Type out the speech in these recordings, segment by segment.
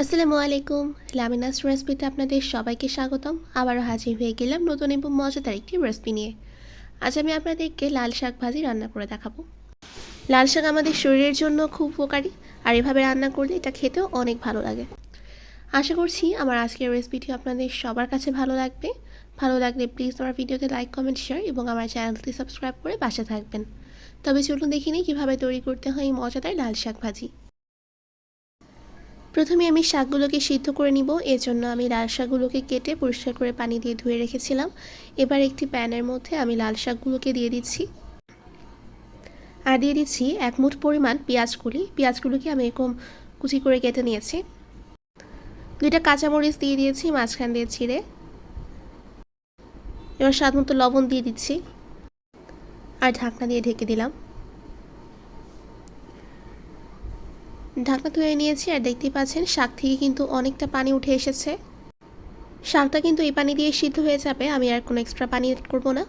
আসসালামু আলাইকুম। লামিনাস রেসিপিতে আপনাদের সবাইকে স্বাগতম। আবারও হাজির হয়ে গেলাম নতুন এবং মজাদার একটি রেসিপি নিয়ে। আজ আমি আপনাদেরকে লাল শাক ভাজি রান্না করে দেখাবো। লাল শাক আমাদের শরীরের জন্য খুব উপকারী, আর এভাবে রান্না করলে এটা খেতেও অনেক ভালো লাগে। আশা করছি আমার আজকের রেসিপিটি আপনাদের সবার কাছে ভালো লাগবে। ভালো লাগলে প্লিজ আমার ভিডিওতে লাইক, কমেন্ট, শেয়ার এবং আমার চ্যানেলটি সাবস্ক্রাইব করে পাশে থাকবেন। তবে চলুন দেখিনি কীভাবে তৈরি করতে হয় এই মজাদার লাল শাক ভাজি। প্রথমে আমি শাকগুলোকে সিদ্ধ করে নিব এর জন্য আমি লাল শাকগুলোকে কেটে পরিষ্কার করে পানি দিয়ে ধুয়ে রেখেছিলাম। এবার একটি প্যানের মধ্যে আমি লাল শাকগুলোকে দিয়ে দিচ্ছি। আর দিয়ে দিচ্ছি এক মুঠ পরিমাণ পেঁয়াজগুলি পেঁয়াজগুলোকে আমি এরকম কুচি করে কেটে নিয়েছি। দুইটা কাঁচামরিচ দিয়ে দিয়েছি, মাঝখান দিয়ে ছিঁড়ে। এবার স্বাদ মতো লবণ দিয়ে দিচ্ছি। আর ঢাকনা দিয়ে ঢেকে দিলাম। ঢাকনা ধুয়ে নিয়েছি আর দেখতেই পাচ্ছেন শাক থেকে কিন্তু অনেকটা পানি উঠে এসেছে। শাকটা কিন্তু এই পানি দিয়ে সিদ্ধ হয়ে যাবে, আমি আর কোনো এক্সট্রা পানি অ্যাড করব না।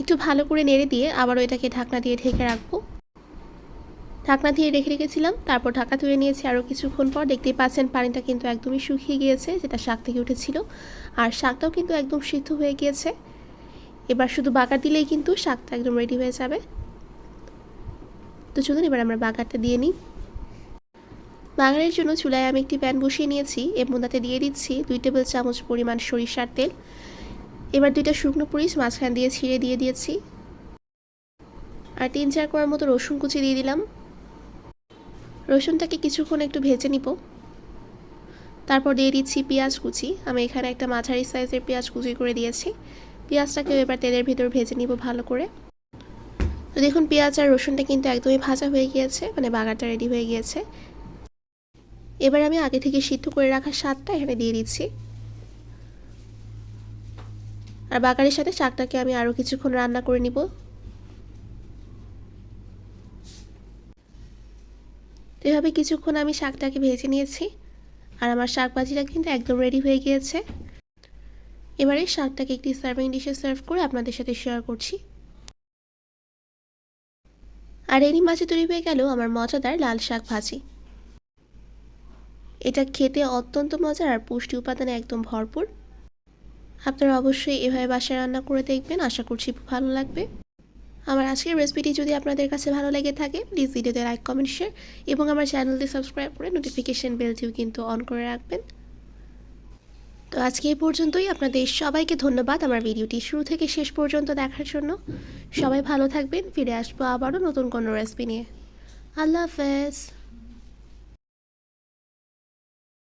একটু ভালো করে নেড়ে দিয়ে আবারও এটাকে ঢাকনা দিয়ে ঢেকে রাখব। ঢাকনা দিয়ে রেখে রেখেছিলাম, তারপর ঢাকা ধুয়ে নিয়েছি আরও কিছুক্ষণ পর দেখতেই পাচ্ছেন পানিটা কিন্তু একদমই শুকিয়ে গিয়েছে, যেটা শাক থেকে উঠেছিল। আর শাকটাও কিন্তু একদম সিদ্ধ হয়ে গিয়েছে। এবার শুধু বাগার দিলেই কিন্তু শাকটা একদম রেডি হয়ে যাবে। তো চলুন এবার আমরা বাগারটা দিয়ে নিই। বাগারের জন্য চুলায় আমি একটি প্যান বসিয়ে নিয়েছি এবং তাতে দিয়ে দিচ্ছি দুই টেবিল চামচ পরিমাণ সরিষার তেল। এবার দুইটা শুকনো পুরিচ মাঝখান দিয়ে ছিঁড়ে দিয়ে দিয়েছি। আর তিন চার কোয়ার মতো রসুন কুচি দিয়ে দিলাম। রসুনটাকে কিছুক্ষণ একটু ভেজে নিব। তারপর দিয়ে দিচ্ছি পেঁয়াজ কুচি। আমি এখানে একটা মাঝারি সাইজের পেঁয়াজ কুচি করে দিয়েছি। পেঁয়াজটাকেও এবার তেলের ভিতর ভেজে নিব ভালো করে। তো দেখুন, পেঁয়াজ আর রসুনটা কিন্তু একদমই ভাজা হয়ে গিয়েছে মানে বাগারটা রেডি হয়ে গিয়েছে। এবার আমি আগে থেকে সিদ্ধ করে রাখা স্বাদটা এখানে দিয়ে দিচ্ছি। আর বাগারের সাথে শাকটাকে আমি আরও কিছুক্ষণ রান্না করে নিব। এভাবে কিছুক্ষণ আমি শাকটাকে ভেজে নিয়েছি। আর আমার শাক ভাজিটা কিন্তু একদম রেডি হয়ে গিয়েছে। এবারে শাকটাকে একটি সার্ভিং ডিশে সার্ভ করে আপনাদের সাথে শেয়ার করছি। আর এরই মাঝে তৈরি হয়ে গেল আমার মজাদার লাল শাক ভাজি এটা খেতে অত্যন্ত মজার আর পুষ্টি উপাদানে একদম ভরপুর। আপনারা অবশ্যই এভাবে বাসায় রান্না করে দেখবেন। আশা করছি ভালো লাগবে। আমার আজকের রেসিপিটি যদি আপনাদের কাছে ভালো লেগে থাকে প্লিজ ভিডিওতে লাইক কমেন্ট শেয়ার এবং আমার চ্যানেলটি সাবস্ক্রাইব করে নোটিফিকেশান বেলটিও কিন্তু অন করে রাখবেন। তো আজকে এই পর্যন্তই। আপনাদের সবাইকে ধন্যবাদ আমার ভিডিওটি শুরু থেকে শেষ পর্যন্ত দেখার জন্য। সবাই ভালো থাকবেন। ফিরে আসব আবারও নতুন কোনো রেসিপি নিয়ে। আল্লাহ হাফেজ।